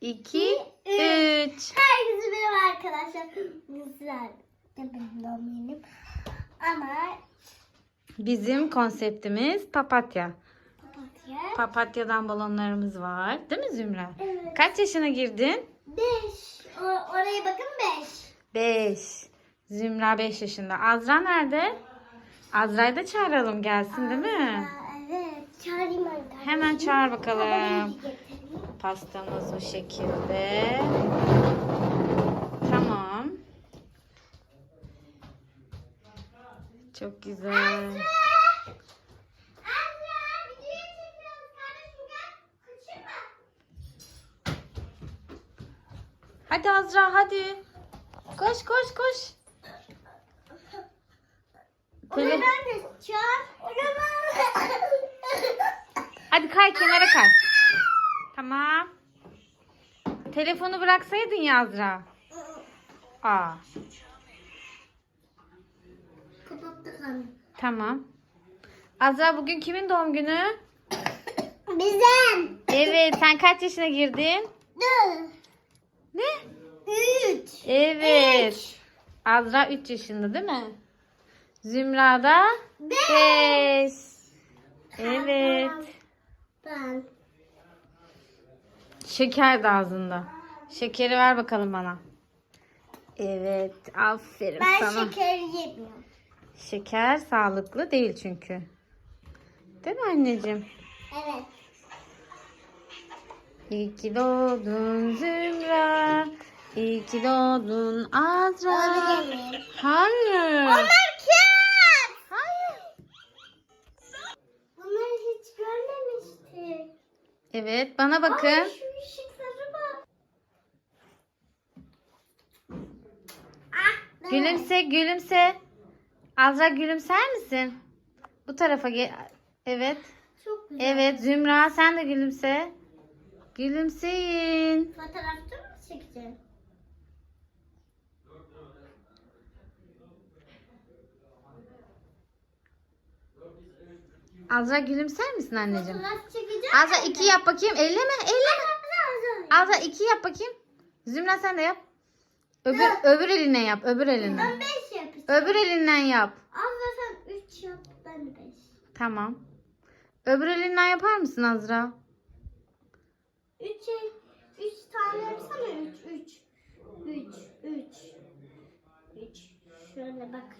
2, 3. Herkese merhaba arkadaşlar. De benim doğum günüm. Ama Bizim konseptimiz papatya. papatya. Papatyadan balonlarımız var. Değil mi Zümra? Evet. Kaç yaşına girdin? Beş. O, oraya bakın beş. 5. Zümra 5 yaşında. Azra nerede? Azra'yı da çağıralım gelsin değil mi? Aa, evet. Çağırayım arkadaşlar. Hemen çağır bakalım. Getireyim. Pastamız bu şekilde. Tamam. Çok güzel. Hadi Azra hadi. Koş koş koş. Tele- ben de çağır. Onu ben Hadi kay kenara kay. Tamam. Telefonu bıraksaydın ya Azra. Aa, Kapattık hanım. tamam. Azra bugün kimin doğum günü? Bizim. Evet, sen kaç yaşına girdin? Dur. Ne? Üç. Evet. Azra 3 yaşında değil mi? Zümra da Beş. 5. Evet. Ben. Şeker de ağzında. Şekeri ver bakalım bana. Evet, aferin Ben sana. şeker yemiyorum. Şeker sağlıklı değil çünkü. Değil mi anneciğim? Evet. İyi ki doğdun Zümra. İyi ki doğdun Azra. Onu yemeyeyim. Hayır. Onlar Evet, bana bakın. Ay, şu ışıklara bak. Ah, Gülümse, gülümse. Azra gülümser misin? Bu tarafa gel. Evet. Çok güzel. Evet, Zümra sen de gülümse. Gülümseyin. Fotoğrafta mı çekeceksin? Azra gülümser misin anneciğim? Fotoğraf çekeceğim. Azra iki yap bakayım. Elleme, elleme. Azra. Azra iki yap bakayım. Zümra sen de yap. Öbür, öbür eline yap, öbür eline. Ben beş yapacağım. Öbür elinden yap. Azra sen üç yap. Ben beş. Tamam. Öbür elinden yapar mısın Azra? Üç, üç tane yapsana. Üç, üç. Üç, üç. Üç. Şöyle bak.